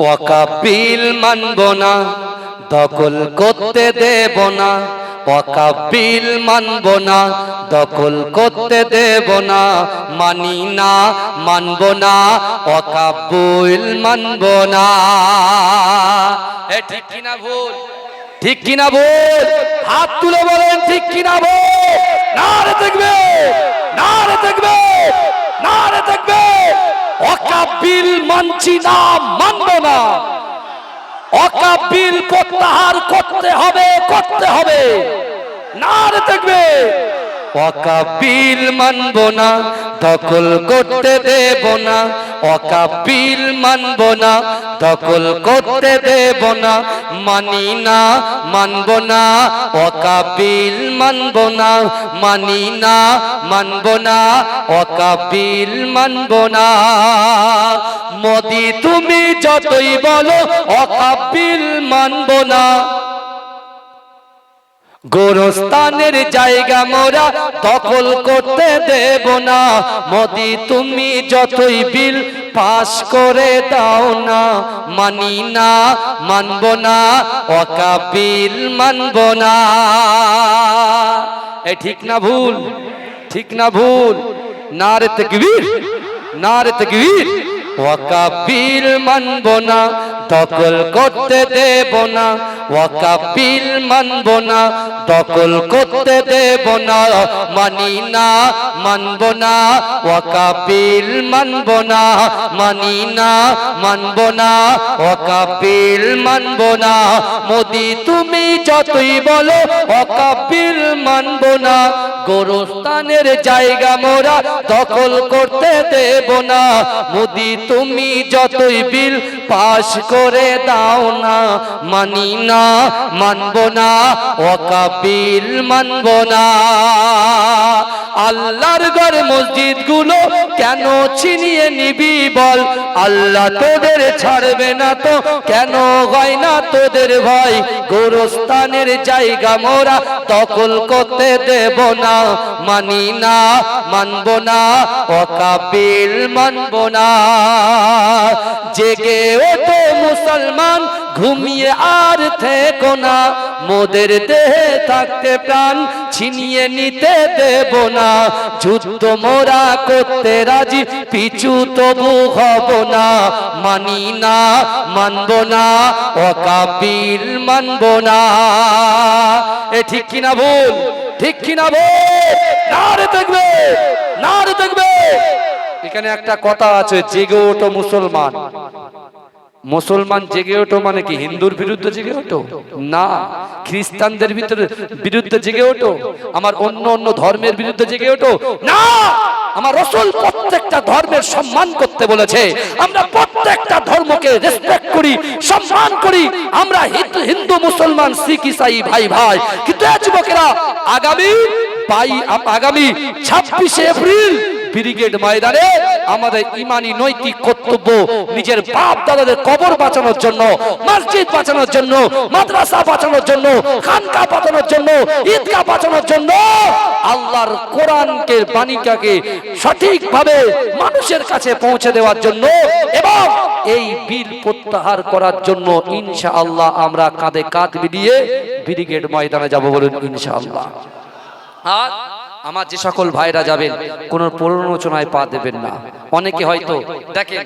ওয়াকাবিল মানব না, দখল করতে দেব না। ওয়াকাবিল মানব না, দখল করতে দেব না। মানি না, মানব না, ওয়াকাবুল মানব না। ঠিক কিনা ভুল? ঠিক কিনা ভুল? হাত তুলে বলেন, ঠিক কিনা ভুল? না রে দেখবে না রে দেখবে না রে দেখবে। অকাবিল মানছি না, মানব না। অকাবিল প্রত্যাহার করতে হবে করতে হবে। না দেখবে, অকাবিল মানব না, দখল করতে দেব না। অকাবিল মানব না, দখল করতে দেব না। মানি না, মানব না, অকাবিল মানব না, মানি না, মানব না, অকাবিল মানব না। মোদি তুমি যতই বলো, অকাবিল মানব না। গোরস্থানের জায়গা মোরা দখল করতে দেব না। মোদি, তুমি যতই বিল পাস করে দাও না, মানি না, মানব না, অকাবিল মানব না। এ ঠিক না ভুল, ঠিক না ভুল। না রে তকবীর না রে তকবীর ওয়াকাবিল মানব না, দখল করতে দেব না। ওয়াকাবিল মানব না, দখল করতে দেব না। মানি না, মানব না, ওয়াকাবিল মানব না। মানি না, মানব না, ওয়াকাবিল মানব না। মোদি, তুমি যতই বলো, ওয়াকাবিল মানব না। গোরস্থানের জায়গা মোরা দখল করতে দেব না। মোদি তুমি যতই বিল পাশ করে দাও না, মানি না, মানব না ওকাবিল মানব না। আল্লাহর ঘর মসজিদগুলো কেন ছিনিয়ে নিবি বল? আল্লাহ তোদের ছাড়বে না তো, কেন হয় না তোদের ভয়? গোরস্থানের জায়গা মোরা দখল করতে দেব না, মানি না, মানব না, অকাবিল মানব না। জেগে ওঠো মুসলমান, ঘুমিয়ে আর থেকো না। মোদের দেহে থাকতে প্রাণ ছিনিয়ে নিতে দেব না। যুদ্ধ মোরা করতে রাজি, পিছু তবু হব না। মানি না, মানব না, অকাবিল মানব না। এ ঠিক কিনা ভুল? ঠিক কিনা ভুল না রে দেখবে না রে দেখবে এখানে একটা কথা আছে, জেগে ওঠো মুসলমান। মুসলমান জেগে ওঠো মানে কি, হিন্দুর বিরুদ্ধে জেগে ওঠো? না, খ্রিস্টানদের ভিতরে বিরুদ্ধে জেগে ওঠো। আমার অন্য অন্য ধর্মের বিরুদ্ধে জেগে ওঠো? না! আমার রসুল প্রত্যেকটা ধর্মের সম্মান করতে বলেছে। আমরা প্রত্যেকটা ধর্মকে রেসপেক্ট করি, সম্মান করি। আমরা হিন্দু, মুসলমান, শিখ, ইসাই, ভাই ভাই। কিন্তু যুবকেরা, আগামী আগামী ছাব্বিশে এপ্রিল ব্রিগেড ময়দানে আমাদের ইমানি নৈতিক কর্তব্য, নিজের বাপ দাদাদের কবর বাঁচানোর জন্য, মসজিদ বাঁচানোর জন্য, মাদ্রাসা বাঁচানোর জন্য, খানকা বাঁচানোর জন্য, ঈদগাহ বাঁচানোর জন্য, আল্লাহর কোরআনকে, বাণীটাকে সঠিকভাবে মানুষের কাছে পৌঁছে দেওয়ার জন্য এবং এই বিল প্রত্যাহার করার জন্য ইনশাআল্লাহ আমরা কাঁধে কাঁধ মিলিয়ে ব্রিগেড ময়দানে যাব বলুন ইনশাআল্লাহ। আর আমার যে সকল ভাইরা যাবেন, কোন প্ররোচনায় পা দেবেন না। অনেকে হয়তো দেখেন,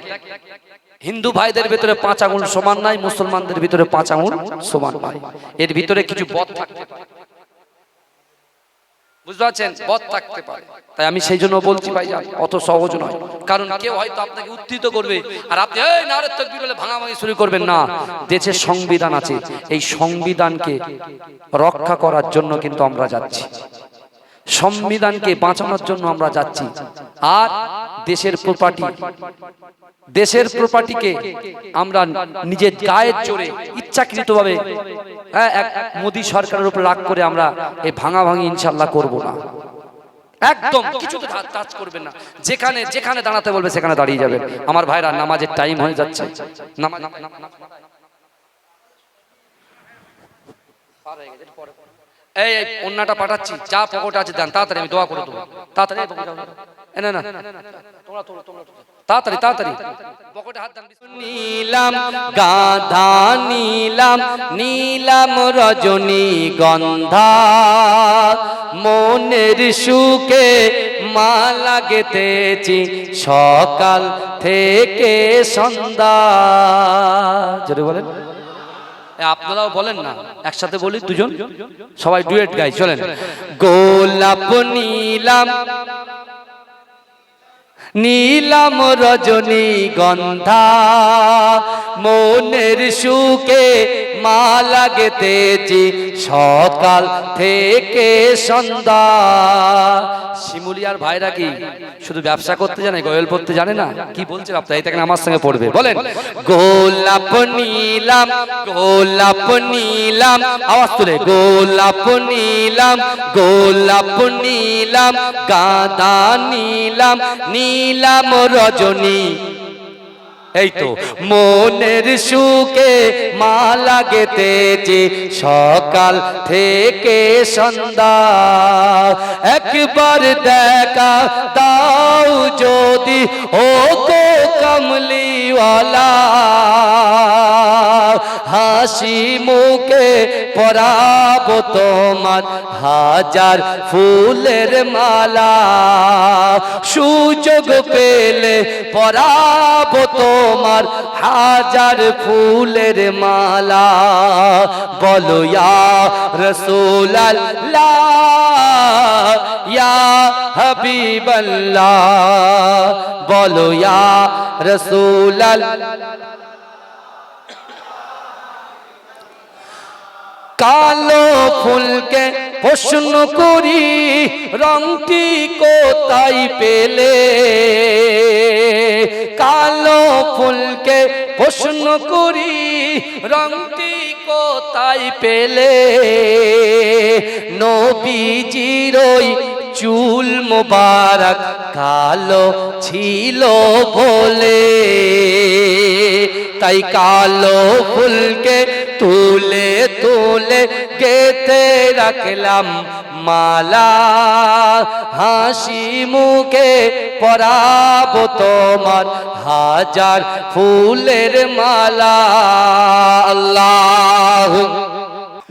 হিন্দু ভাইদের ভিতরে পাঁচ আঙুল সমান নাই, মুসলমানদের ভিতরে পাঁচ আঙুল সমান নাই। এর ভিতরে কিছু পথ থাকতে বুঝতে পারছেন? বদ থাকতে পারে। তাই আমি সেই জন্য বলছি অত সহজ নয়। কারণ কেউ করবে, আর আপনি শুরু করবেন না। দেশের সংবিধান আছে। এই সংবিধানকে রক্ষা করার জন্য কিন্তু আমরা যাচ্ছি। সংবিধানকে বাঁচানোর জন্য আমরা যাচ্ছি আর দেশের প্রপার্টি দেশের প্রপার্টিকে আমরা নিজের গায়ের জোরে ইচ্ছাকৃতভাবে হ্যাঁ এক মোদী সরকারের উপর রাগ করে আমরা এই ভাঙাভাঙি ইনশাল্লাহ করব না একদম কিছুতে টাচ করবেন না যেখানে যেখানে দাঁড়াতে বলবে সেখানে দাঁড়িয়ে যাবেন আমার ভাইরা নামাজের টাইম হয়ে যাচ্ছে পার হয়ে গেছে, এই অন্যটা পাঠাচ্ছি। যা পকেটে আছে দেন, তাড়াতাড়ি আমি দোয়া করে দেবো। তাড়াতাড়ি না না। তাড়াতাড়ি তাড়াতাড়ি। নীলাম, গাধা নীলাম নীলাম রজনী গন্ধা। মনের সুখে মালা গেতেছি সকাল থেকে সন্ধ্যা। বলেন। আপনারাও বলেন না একসাথে বলি দুজন? সবাই ডুয়েট গাই চলেন। গোলাপ নীলাম নীলাম রজনী গন্ধা, মনের সুখে মালা গেতেছি সকাল থেকে সন্ধ্যা। শিমুলিয়ার ভাইরা কি শুধু ব্যবসা করতে জানে, গয়েল পড়তে জানে না? কি বলছেন আপনার এটা আমার সঙ্গে পড়বে। বলেন, গোলাপ নীলাম গোলাপ নীলাম, আওয়াজ তুলে, গোলাপ নীলাম গোলাপ নীলাম, গাঁদা নীলাম নীলাম রজনী। এই তো, মনের সুখে মা লাগে যে সকাল থেকে সন্ধ্যা। একবার দেখা তাও যদি ও তো কমলিওয়ালা। হাসি মুখে পরাব তোমার হাজার ফুলের মালা। সুযোগ পেলে পরাব তোমার হাজার ফুলের মালা। বলো রসুলাল্লাহ, ইয়া হাবিবাল্লাহ। বলো, ইয়া রসুলাল্লাহ। কালো ফুলকে প্রশ্ন করি, রংটি কোথায় পেলে? কালো ফুলকে প্রশ্ন করি, রংটি কোথায় পেলে? নবীজির ওই চুল মোবারক কালো ছিল বলে। তাই কালো ফুলকে তুলে তুলে কেতে রাখলাম মালা। হাসি মুখে পরাব তোমার হাজার ফুলের মালা। আল্লাহ।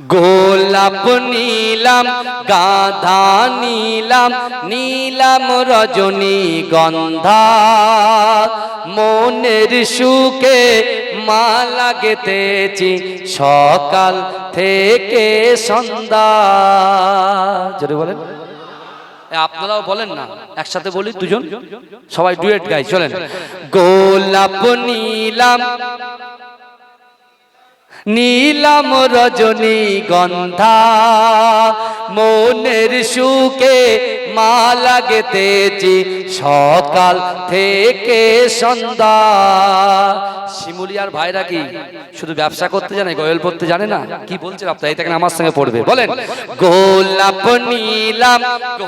গোলাপ নীলাম, গাধা নীলাম নীলাম রজনী গন্ধা। মনের সুখে মালা গেতেছি সকাল থেকে সন্ধ্যা। জোরে বলেন। আপনারাও বলেন না, একসাথে বলি দুজন? সবাই ডুয়েট গাই, চলেন। গোলাপ নীলাম নীলাম রজনী গন্ধা, মনের সুখে মালা গেতেছি সকাল থেকে সন্ধ্যা। শিমুলিয়ার ভাইরা কি শুধু ব্যবসা করতে জানে, গয়েল পড়তে জানে না? কি বলছেন আপনার এই আমার সঙ্গে পড়বে। বলেন, গোলাপ নীলাম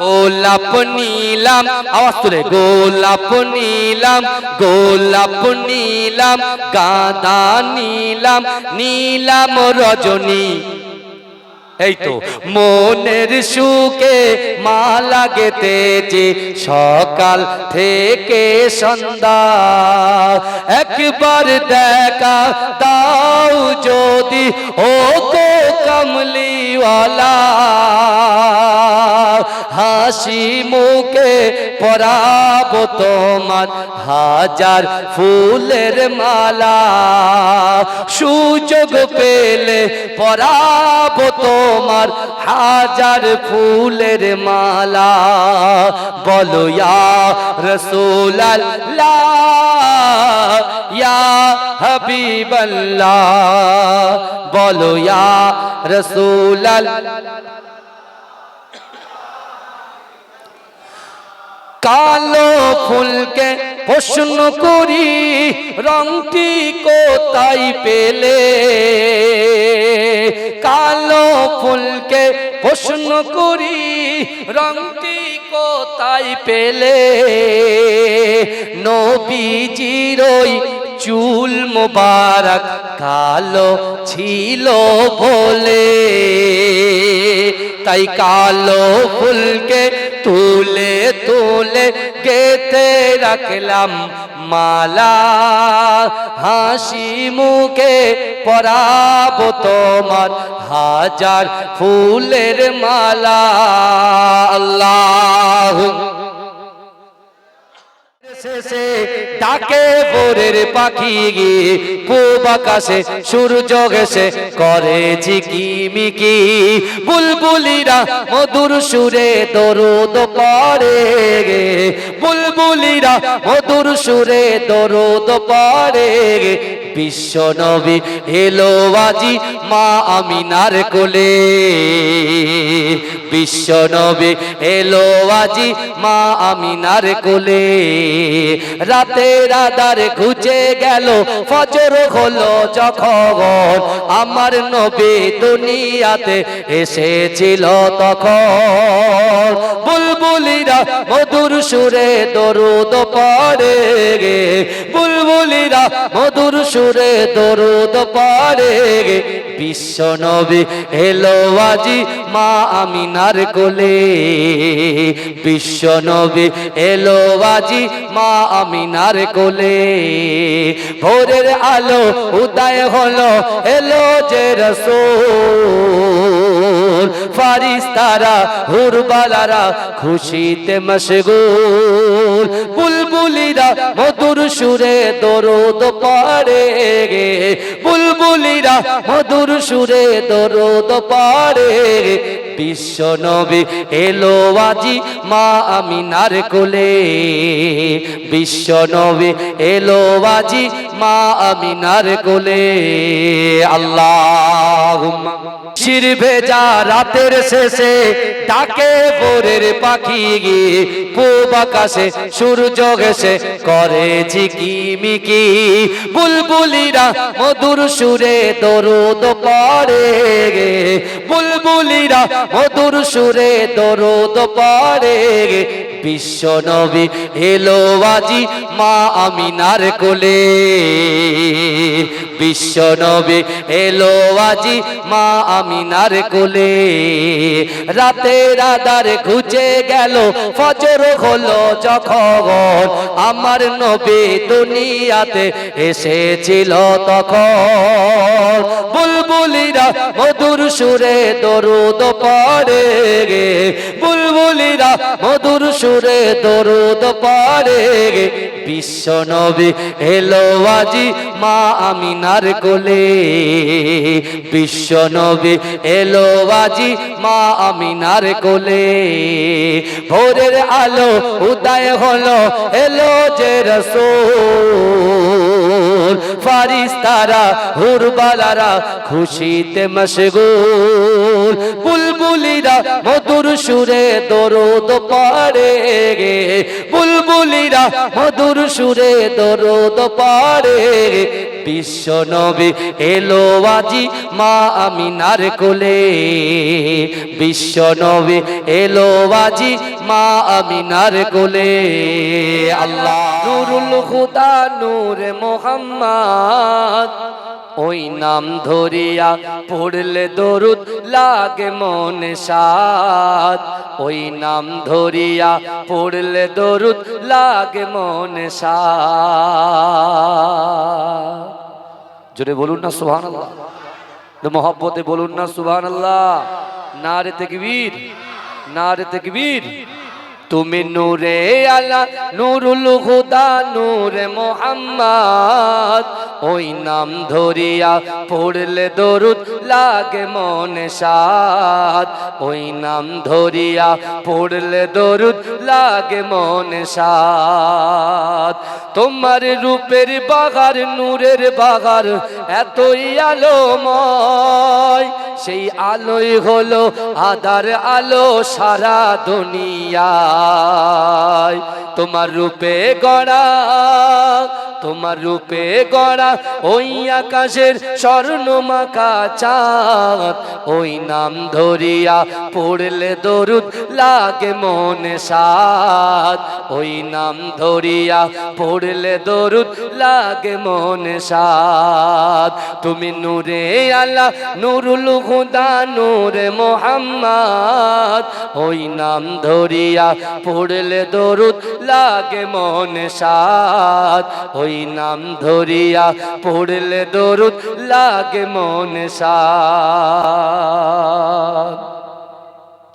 গোলাপ নীলাম, আওয়াজ তুলে, গোলাপ নীলাম গোলাপ নীলাম, গাঁদা নীলাম নীলাম রজনী। এই তো, মনের সুখে মা লাগেতে যে সকাল থেকে সন্ধ্যা। একবার দেখা দাও যদি, ও কো কমলিওয়ালা। হাসি মুখে পরাব তোমার হাজার ফুলের মালা। সুযোগ পেলে পরাব তোমার হাজার ফুলের মালা। বলো, ইয়া রসুলাল্লাহ, ইয়া হাবিবাল্লাহ। বলো, ইয়া রসুলাল্লাহ। কালো ফুলকে প্রশ্ন করি, রংটি কোথায় পেলে? কালো ফুলকে প্রশ্ন করি, রংটি কোথায় পেলে? নবীজির ওই চুল মোবারক কালো ছিল বলে। তাই কালো ফুলকে তুলে তুলে গেতে রাখলাম মালা। হাসি মুখে পরাব তোমার হাজার ফুলের মালা। আল্লাহ শেষে ডাকে ভোরের পাখি গিয়ে পূব আকাশে সূর্য গেছে করে ঝিকিমিকি বুলবুলিরা মধুর সুরে দরুদ পরে গে। বুলবুলিরা মধুর সুরে দরুদ পরে গে। বিশ্ব নবী, এলো আজি মা আমিনার কোলে। বিশ্ব নবী, এলো আজি মা আমিনার কোলে। রাতে রাদার ঘুচে গেল, ফজর হলো যখন আমার নবী দুনিয়াতে এসেছিল তখন। বুলবুলিরা মধুর সুরে দরুদ পড়ে গে। বুলবুলিরা মধুর সুরে দরুদ পড়ে গে। বিশ্ব নবী এলো আজি মা আমিনার কোলে। বিশ্ব নবী এলো আজি মা আমিনার কোলে। ভোরের আলো উদয় হলো, এলো যে রসুল। ফারিস্তারা, হুরবালারা খুশিতে মশগুল। বুলবুলিরা মধুর সুরে দরুদ গে বুলবুলিরা মধুর সুরে দরদ পারে গে বিশ্ব নবী এলো আজি মা আমিনার কোলে। বিশ্ব নবী এলো আজি মা আমিনার কোলে। আল্লাহ শির ভেজা রাতের শেষে, ডাকে ভোরের পাখি গিয়ে, পূব আকাশে সূর্য গেছে করে ঝিকিমিকি বুলবুলিরা মধুর সুরে দরুদ পড়ে গে। বুলবুলিরা মধুর সুরে দরুদ পড়ে গে। বিশ্ব নবী, এলো আজি মা আমিনার কোলে। বিশ্ব নবী, এলো আজি মা আমিনার কোলে। রাতে রাদার ঘুচে গেল, ফজর হলো যখন আমার নবী দুনিয়াতে এসেছিল তখন। বুলবুলিরা মধুর সুরে দরুদ পড়ে গে। বুলবুলিরা মধুর সুরে দরুদ পড়ে গে। বিশ্ব নবী এলো আজি মা আমিনার কোলে। বিশ্ব নবী এলো আজি মা আমিনার কোলে। ভোরের আলো উদয় হলো, এলো যে রসুল। ফারিস্তারা, হুরবালারা খুশিতে মশগুল। বুলবুলিরা মধুর সুরে দরুদ গে বুলবুলিরা মধুর সুরে দরুদ পারে বিশ্ব নবী এলো আজি মা আমিনার কোলে। বিশ্ব নবী এলো আজি মা আমিনার কোলে। আল্লাহ। নুরুল খুদা নূর মোহাম্মদ। ওই নাম ধরিয়া পড়লে দরুদ লাগে মন সাত ওই নাম ধরিয়া পড়লে দরুদ লাগে মন সাত জোরে বলুন না সুহান আল্লাহ মোহব্বতে বলুন না সুহান আল্লাহ না রে তেকবীর না রে তেকবীর। তুমি নূরে আলা, নুরুল হুদা, নূরে মোহাম্মদ। ওই নাম ধরিয়া পড়লে দরুদ লাগে মনে সাদ ওই নাম ধরিয়া পড়লে দরুদ লাগে মনে সাদ তোমার রূপের বাগার, নূরের বাগার এতই আলোময়। সেই আলোই হলো আদার আলো সারা দুনিয়ায়। তোমার রূপে গড়া তোমার রূপে গড়া ওই আকাশের স্বর্ণ মাখা চাঁদ। ওই নাম ধরিয়া পড়লে দরুদ লাগে মনে সাদ ওই নাম ধরিয়া পড়লে দরুদ লাগে মনে সাদ তুমি নূরে আলা নুরুল হুদা, নূরে মোহাম্মদ। ওই নাম ধরিয়া পড়লে দরুদ লাগে মনে সাদ ওই হরি নাম ধরিয়া পড়লে দরুদ লাগে মনে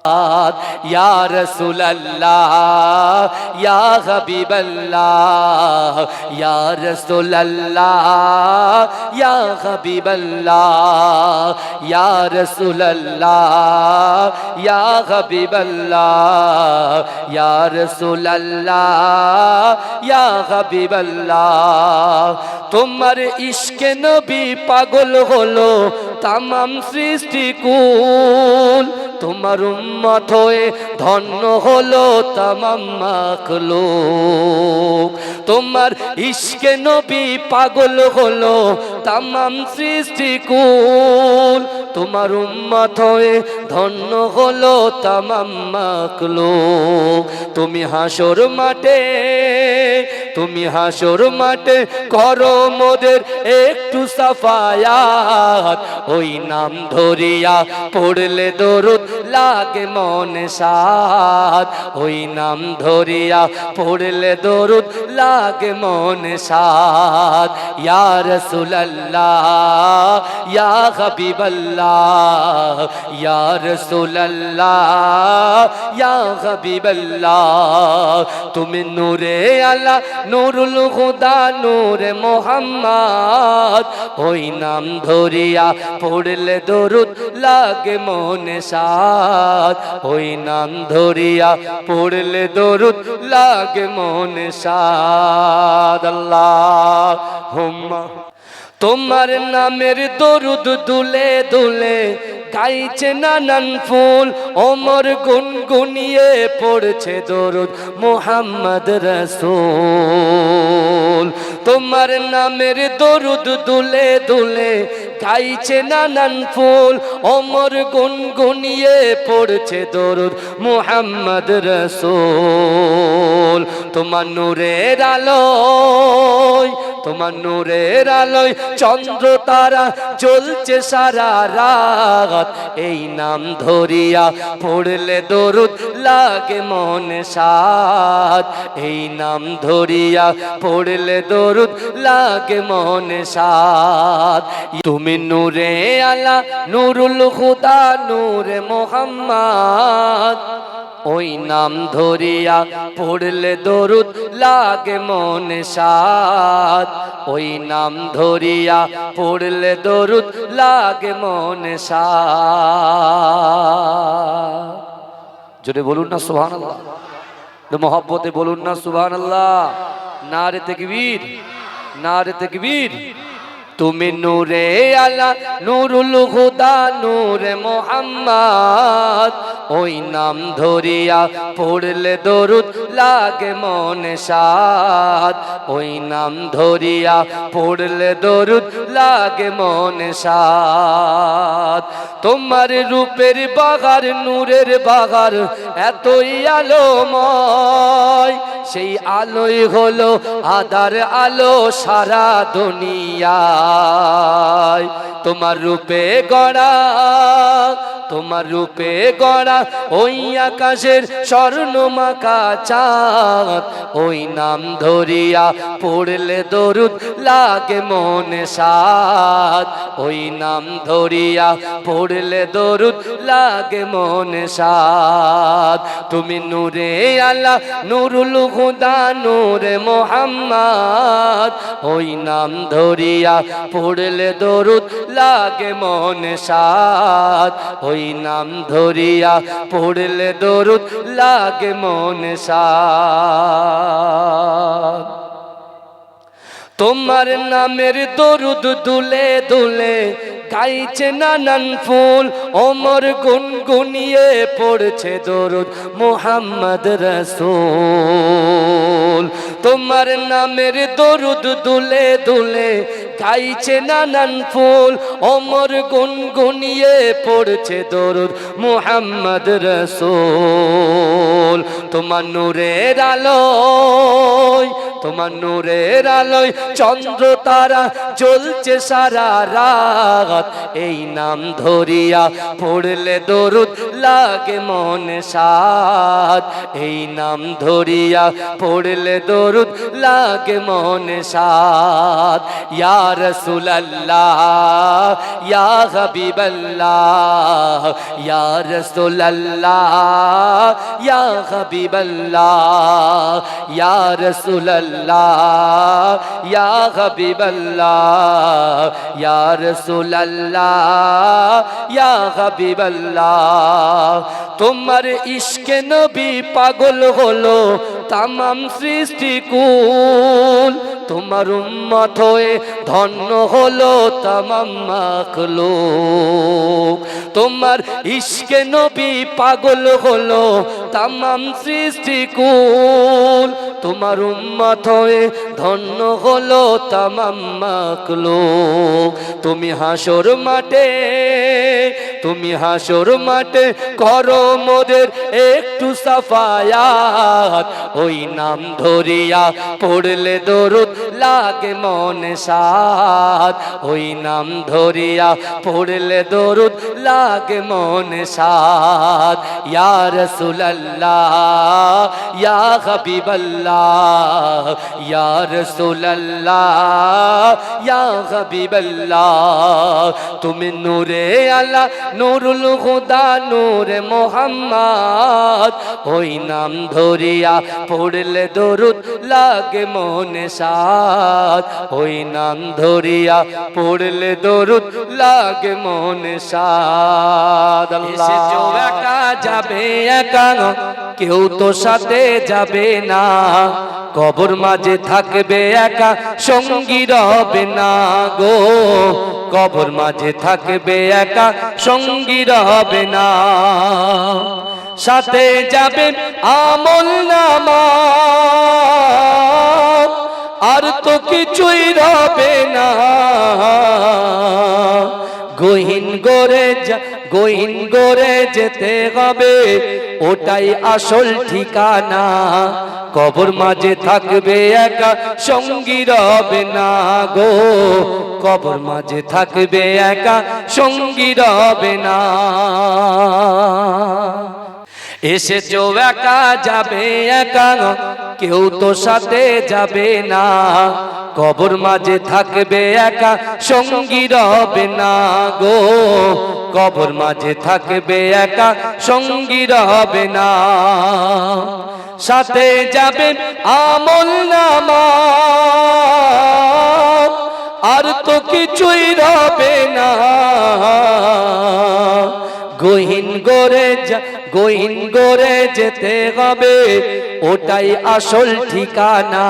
সাদ یا رسول اللہ یا حبیب اللہ یا رسول اللہ یا حبیب اللہ یا رسول اللہ یا حبیب اللہ یا رسول اللہ یا حبیب اللہ তোমার ইশকে নবী পাগল হলো তামাম সৃষ্টিকুল তোমার উম্মত হয়ে ধন্য হলো তামাম মাখলুক। তোমার ইশকে নবী পাগল হলো তামাম সৃষ্টিকুল তোমার উম্মত হয়ে ধন্য হলো তামাম মাখলো তুমি হাসর মাঠে, তুমি হাসর মাঠে করো মোদের একটু সাফায়াত। ওই নাম ধরিয়া পড়লে দরুদ লাগে মনে সাদ। ওই নাম ধরিয়া পড়লে দরুদ লাগে মনে সাদ। ইয়া রাসূলুল্লাহ, ইয়া হাবিবাল্লাহ ইয়া রাসূলুল্লাহ, ইয়া হাবিবাল্লাহ, তুমি নূরে আলা নুরুল হুদা, নূরে মোহাম্মদ, ওই নাম ধরিয়া পড়লে দরুদ লাগে মনে সাদ ওই নাম ধরিয়া পড়লে দরুদ লাগে মনে সাদ আল্লাহ, হুম্মা তোমার নামের দরুদ দুলে দুলে গাইছে নানান ফুল ওমর গুনগুনিয়ে পড়ছে দরুদ মোহাম্মদ রসুল। তোমার নামের দরুদ দুলে দুলে গাইছে নানান ফুল ওমর গুনগুনিয়ে পড়ছে দরুদ মোহাম্মদ রসুল। তোমার নূরের আলোয়, তোমার নূরের আলোয় চন্দ্র তারা জ্বলছে সারা রাত এই নাম ধরিয়া পড়লে দরুদ লাগে মনে সাদ। এই নাম ধরিয়া পড়লে দরুদ লাগে মনে সাদ। তুমি নূরে আলা, নুরুল খুদা নূরে মোহাম্মদ। ওই নাম ধরিয়া পড়লে দরুদ লাগে মনে সাদ। ওই নাম ধরিয়া পড়লে দরুদ লাগে মনে সাদ। জোরে বলুন না সুবহান আল্লাহ মোহব্বতে বলুন না সুবহান আল্লাহ না রে তেকবীর না রে তেকবীর। তুমি নূরে আলা, নুরুল হুদা, নূরে মোহাম্মদ। ওই নাম ধরিয়া পড়লে দরুদ লাগে মনে সাদ ওই নাম ধরিয়া পড়লে দরুদ লাগে মনে সাদ তোমার রূপের বাগার, নূরের বাগার এতই আলোময়। সেই আলোই হলো আদার আলো সারা দুনিয়ায় তোমার রূপে গড়া তোমার রূপে গড়া ওই আকাশের স্বর্ণ মাকা চাঁদ, ওই নাম ধরিয়া পড়লে দরুদ লাগে মনে সাদ ওই নাম ধরিয়া পড়লে দরুদ লাগে মনে সাদ তুমি নূরে আল্লাহ, নুরুল হুদা, নূরে মোহাম্মদ। ওই নাম ধরিয়া পড়লে দরুদ লাগে মনে সাদ ওই নাম ধরিয়া পড়লে দরুদ লাগে মনে সাদ তোমার নামের দরুদ দুলে দুলে গাইছে নানান ফুল ওমর গুনগুনিয়ে পড়ছে দরুদ মোহাম্মদ রসুল। তোমার নামের দরুদ দুলে দুলে গাইছে নানান ফুল ওমর গুনগুনিয়ে পড়ছে দরুদ মোহাম্মদ রসুল। তোমার নূরের আলোয়, তোমার নূরের আলোয় চন্দ্র তারা জ্বলছে সারা রাত এই নাম ধরিয়া পড়লে দরুদ লাগে মনে সাদ। এই নাম ধরিয়া পড়লে দরুদ লাগে মনে সাদ। ইয়া রাসূলুল্লাহ, ইয়া হাবিবাল্লাহ, ইয়া রাসূলুল্লাহ, ইয়া হাবিবাল্লাহ, ইয়া রাসূলুল্লাহ, ইয়া হাবিবাল্লাহ, ইয়া রাসূলুল্লাহ। ইয়া তোমার ইশকে নবী পাগল হলো তাম সৃষ্টি কুল তোমার উম্মত হয়ে ধন্য হলো তামাম মাখলো তোমার ইশকে নবী পাগল হলো তামাম সৃষ্টি কুল। তোমার উম্মত হয়ে ধন্য হলো তামাম মাখলো তুমি হাসর মাঠে, তুমি হাসর মাঠে করো মোদের একটু সাফায়াত। ওই নাম ধরিয়া পড়লে দরুদ লাগে মনে সাদ ওই নাম ধরিয়া পড়লে দরুদ লাগে মনে সাদ ইয়া রাসূলুল্লাহ, ইয়া হাবিবাল্লাহ, ইয়া রাসূলুল্লাহ, ইয়া হাবিবাল্লাহ। তুমি নূরে আল্লাহ, নুরুল খুদা নূরে মোহাম্মদ। ওই নাম ধরিয়া পড়লে দরুদ লাগে মনে সাদ ওই নাম ধরিয়া পড়লে দরুদ লাগে মনে সাদ একা যাবে একা কেউ তো সাথে যাবে না। কবর মাঝে থাকবে একা, সঙ্গী রবে না গো। কবর মাঝে থাকবে একা, সঙ্গী রবে না। সাথে যাবে আমল নামা। আর তো কিছুই রবে না। গহীন গড়ে গহীন গড়ে যেতে হবে, ওটাই আসল ঠিকানা। কবর মাঝে থাকবে একা, সঙ্গী রবে না গো। কবর মাঝে থাকবে একা, সঙ্গী রবে না। এসেছ একা যাবে একা, কেউ তো সাথে যাবে না। কবর মাঝে থাকবে একা, সঙ্গী রবে না গো। কবর মাঝে থাকবে একা, সঙ্গী রবে না। সাথে যাবে আমল নামা, আর তো কিছুই রবে না। গহীন গড়ে গহীন গড়ে যেতে হবে, ওটাই আসল ঠিকানা।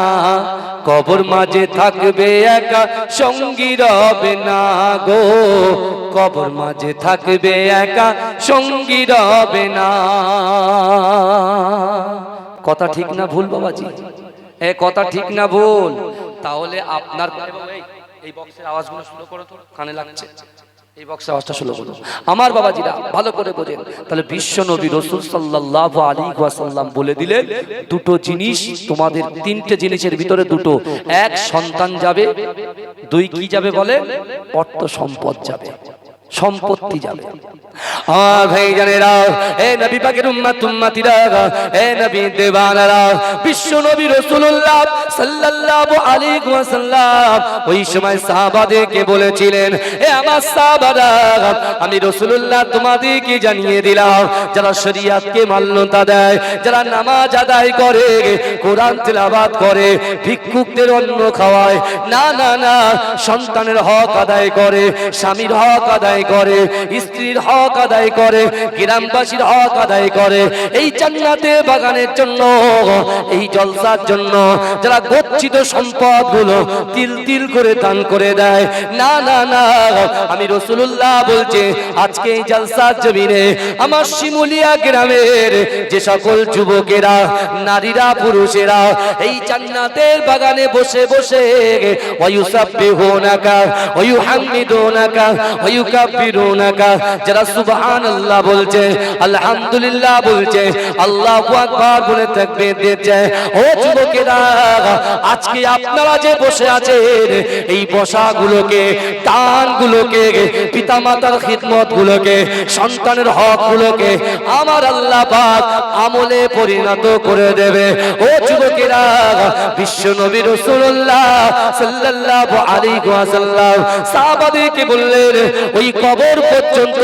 কবর মাঝে থাকবে একা, সঙ্গী রবে না গো। কবর মাঝে থাকবে একা, সঙ্গী রবে না। কথা ঠিক না ভুল, বাবাজি? এ, কথা ঠিক না ভুল। তাহলে আপনার এই বক্সের আওয়াজগুলো শুরু করো তো, কানে লাগছে। এই বক্স আওয়াজটা শুনে আমার বাবাজিরা ভালো করে বোঝেন। তাহলে বিশ্ব নবী রসুল সাল্লাহ আলী ওয়াসাল্লাম বলে দিলেন দুটো জিনিস তোমাদের তিনটে জিনিসের ভিতরে দুটো। এক সন্তান যাবে দুই কি যাবে বলে অর্থ সম্পদ যাবে। সম্পত্তি যাবে। আর ভাই জানেরা এ নবী পাকের উম্মত উম্মতিরা এ নবী দেওয়ানারা বিশ্ব নবী রাসূলুল্লাহ সাল্লাল্লাহু আলাইহি ওয়াসাল্লাম ওই সময় সাহাবাদেরকে বলেছিলেন এ আমার সাহাবারা আমি রাসূলুল্লাহ তোমাদেরকে জানিয়ে দিলাম যারা শরীয়তকে মান্যতা দেয় যারা নামাজ আদায় করে কোরআন তেলাওয়াত করে ভিক্ষুকদের অন্ন খাওয়ায় না না না সন্তানের হক আদায় করে স্বামীর হক আদায় করে, স্ত্রীর হক আদায় করে, গ্রামবাসীর হক আদায় করে। এই জান্নাতে বাগানের জন্য, এই জলসার জন্য যারা গচ্ছিত সম্পদগুলো তিল তিল করে দান করে দেয়। না না না, আমি রসুল্লাহ বলছে, আজকে এই জলসার জমিনে আমার শিমুলিয়া গ্রামের যে সকল যুবকেরা, নারীরা, পুরুষেরা, এই জান্নাতের বাগানে বসে বসে ওয়ুসাব্বিহুনাকা ওয়ুহাম্মিদুনাকা ওয়ুকাব ইউকাব্বিরুনাকা যারা সুবহানাল্লাহ বলছে, আলহামদুলিল্লাহ বলছে, আল্লাহু আকবার বলে তাকবীর দিচ্ছে ও যুবকেরা, আজকে আপনারা যে বসে আছেন, এই বসাগুলোকে দানগুলোকে পিতামাতার খিদমতগুলোকে, সন্তানের হকগুলোকে আমার আল্লাহ পাক আমলে পরিণত করে দেবে। ও যুবকেরা, বিশ্ব নবী রাসূলুল্লাহ সাল্লাল্লাহু আলাইহি ওয়াসাল্লাম সাহাবাদেরকে বললেন, ওই কবর পর্যন্ত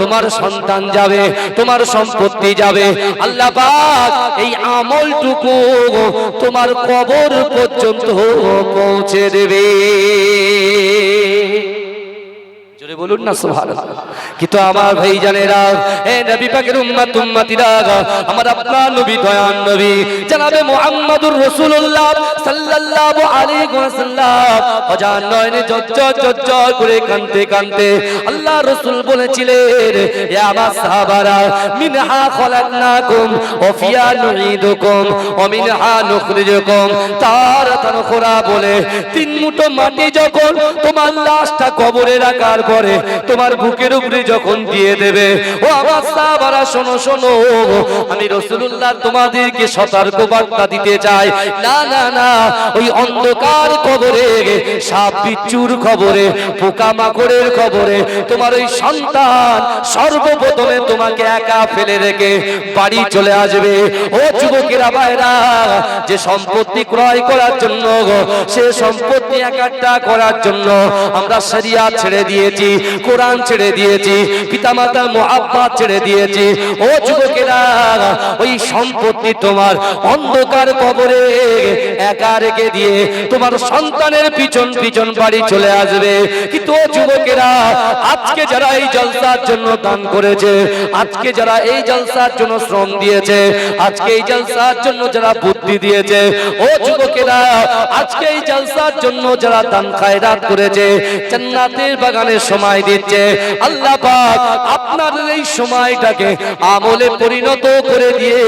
তোমার সন্তান যাবে, তোমার সম্পত্তি যাবে। আল্লাহ পাক এই আমলটুকু তোমার কবর পর্যন্ত পৌঁছে দেবে। জোরে বলুন না কিন্তু আমার ভাই জানেরা নবী পাকের উম্মত, উম্মতিরা, আমার আপনার নবী, দয়ান নবী মুহাম্মদুর রাসূলুল্লাহ সাল্লাল্লাহু আলাইহি ওয়াসাল্লাম, অজান নয়নে করে আল্লাহ রাসূল বলেছিলেন আমার সাহাবারা, মিনহা খলাকনাকুম ফিয়া মিনহা নুখরিজুকুম। বলে, তিন মুঠো মাটি যখন তোমার লাশটা কবরে রাখার পরে তোমার বুকের উপরে যখন দিয়ে দেবে, ও আমার সাহাবারা, শোনো শোনো, আমি রাসূলুল্লাহ তোমাদেরকে সতর্ক বার্তা দিতে চাই। না না না, ওই অন্ধকার কবরে, সাপ বিচ্ছুর খবরে পোকামাকড়ের খবরে তোমার ওই সন্তান সর্বপ্রথমে তোমাকে একা ফেলে রেখে বাড়ি চলে আসবে। ও যুবকেরা ভাইরা যে সম্পত্তি ক্রয় করার জন্য, সে সম্পত্তি একাটা করার জন্য আমরা শরিয়া ছেড়ে দিয়েছি। কোরআন ছেড়ে দিয়েছি পিতামাতার মোহাব্বত ছেড়ে দিয়েছি। ও যুবকেরা, ওই সম্পত্তি তোমার অন্ধকার কবরে একা রেখে দিয়ে তোমার সন্তানের পিছন পিছন বাড়ি চলে আসবে। কিন্তু ও যুবকেরা, আজকে যারা এই জলসার জন্য দান করেছে, আজকে যারা এই জলসার জন্য শ্রম দিয়েছে, আজকে এই জলসার জন্য যারা বুদ্ধি দিয়েছে, ও যুবকেরা, আজকে এই জলসার জন্য যারা দান খায়রাত করেছে, জান্নাতের বাগানের সময় দিচ্ছে। আল্লাহ পাক আপনার এই সময়টাকে আমলে পরিণত করে দিয়ে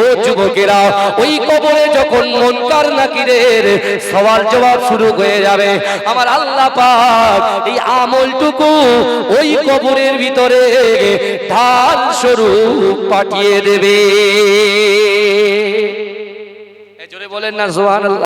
ও যুবকেরা, ওই কবরে যখন মনকার নাকিরের সওয়াল জবাব শুরু হয়ে যাবে, আমার আল্লাহ পাক এই আমলটুকু ওই কবরের ভিতরে ধান স্বরূপ পাঠিয়ে দেবে। জোরে বলেন না, সুবহানাল্লাহ।